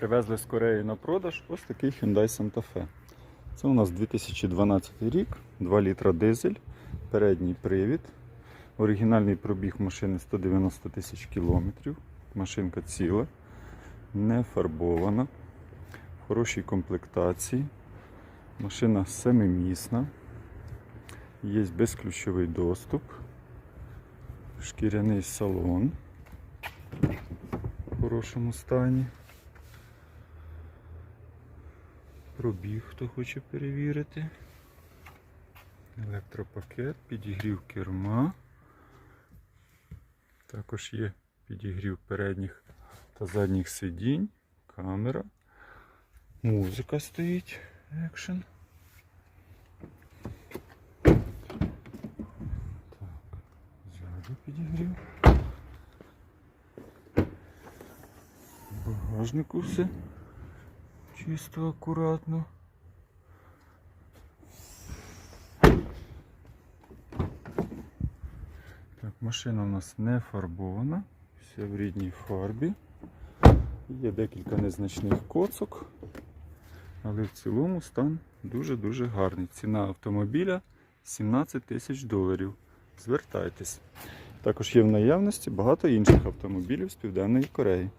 Привезли з Кореї на продаж ось такий Hyundai Santa Fe. Це у нас 2012 рік, 2 літра дизель, передній привід. Оригінальний пробіг машини 190 тисяч кілометрів. Машинка ціла, не фарбована, в хорошій комплектації. Машина семимісна. Є безключовий доступ, шкіряний салон в хорошому стані. Пробіг, хто хоче перевірити. Електропакет, підігрів керма. Також є підігрів передніх та задніх сидінь, камера. Музика стоїть. Екшен. Так, ззаду підігрів. Багажнику все чисто, акуратно. Так, машина у нас не фарбована, все в рідній фарбі. Є декілька незначних коцок, але в цілому стан дуже-дуже гарний. Ціна автомобіля 17 тисяч доларів. Звертайтесь. Також є в наявності багато інших автомобілів з Південної Кореї.